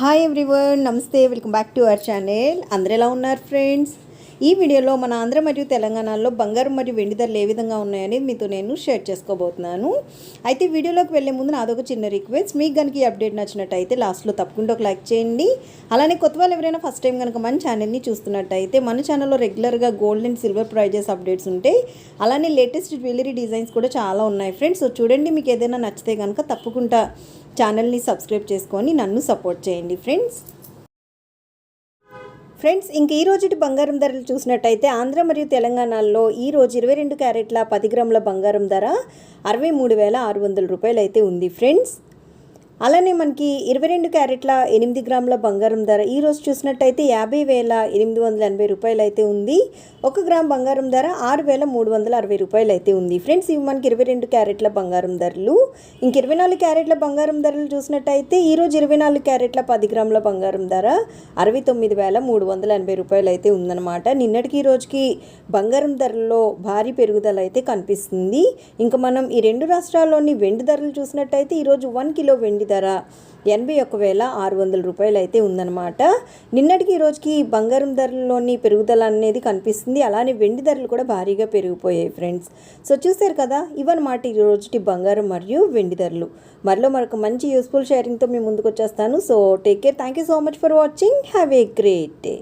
Hi everyone నమస్తే welcome back to our channel అందరు ఎలా ఉన్నారు ఫ్రెండ్స్ ఈ వీడియోలో మన ఆంధ్ర మరియు తెలంగాణలో బంగారం మరియు వెండి ధరలు ఏ విధంగా ఉన్నాయని మీతో నేను షేర్ చేసుకోబోతున్నాను. అయితే వీడియోలోకి వెళ్ళే ముందు నాదొక చిన్న రిక్వెస్ట్. మీకు కనుక ఈ అప్డేట్ నచ్చినట్టయితే లాస్ట్లో తప్పకుండా ఒక లైక్ చేయండి. అలానే కొత్త వాళ్ళు ఎవరైనా ఫస్ట్ టైం కనుక మన ఛానల్ని చూస్తున్నట్టయితే మన ఛానల్లో రెగ్యులర్గా gold and silver prizes updates ఉంటాయి. అలానే లేటెస్ట్ జ్యువెలరీ డిజైన్స్ కూడా చాలా ఉన్నాయి ఫ్రెండ్స్. సో చూడండి మీకు ఏదైనా నచ్చితే కనుక తప్పకుండా ఛానల్ని సబ్స్క్రైబ్ చేసుకొని నన్ను సపోర్ట్ చేయండి ఫ్రెండ్స్. ఫ్రెండ్స్ ఇంక ఈ రోజుటి బంగారం ధరలు చూసినట్టయితే ఆంధ్ర మరియు తెలంగాణలో ఈ రోజు ఇరవై రెండు క్యారెట్ల పది గ్రాముల బంగారం ధర అరవై మూడు వేల ఆరు వందల రూపాయలు అయితే ఉంది ఫ్రెండ్స్. అలానే మనకి ఇరవై రెండు క్యారెట్ల ఎనిమిది గ్రాముల బంగారం ధర. ఈ రోజు చూసినట్టయితే యాభై వేల ఎనిమిది వందల ఎనభై రూపాయలు అయితే ఉంది. ఒక గ్రామ్ బంగారం ధర ఆరు వేల మూడు వందల అరవై రూపాయలు అయితే ఉంది. ఫ్రెండ్స్ ఇవి మనకి ఇరవై రెండు క్యారెట్ల బంగారం ధరలు. ఇంక ఇరవై నాలుగు క్యారెట్ల బంగారం ధరలు చూసినట్టయితే ఈ రోజు ఇరవై నాలుగు క్యారెట్ల పది గ్రాముల బంగారం ధర అరవై తొమ్మిది వేల మూడు వందల ఎనభై రూపాయలు అయితే ఉందన్నమాట. నిన్నటికి ఈ రోజుకి బంగారం ధరల్లో భారీ పెరుగుదల అయితే కనిపిస్తుంది. ఇంకా మనం ఈ రెండు రాష్ట్రాల్లోని వెండి ధరలు చూసినట్టయితే ఈరోజు వన్ కిలో వెండి ధర ఎనభై ఒక్క వేల ఆరు వందల రూపాయలు అయితే ఉందన్నమాట. నిన్నటికి ఈ రోజుకి బంగారం ధరల్లోని పెరుగుదల అనేది కనిపిస్తుంది. అలానే వెండి ధరలు కూడా భారీగా పెరిగిపోయాయి ఫ్రెండ్స్. సో చూశారు కదా ఇవన్నమాట ఈ రోజుటి బంగారం మరియు వెండి ధరలు. మరిలో మరొక మంచి యూస్ఫుల్ షేరింగ్తో మేము ముందుకు వచ్చేస్తాను. So take care thank you so much for watching have a great day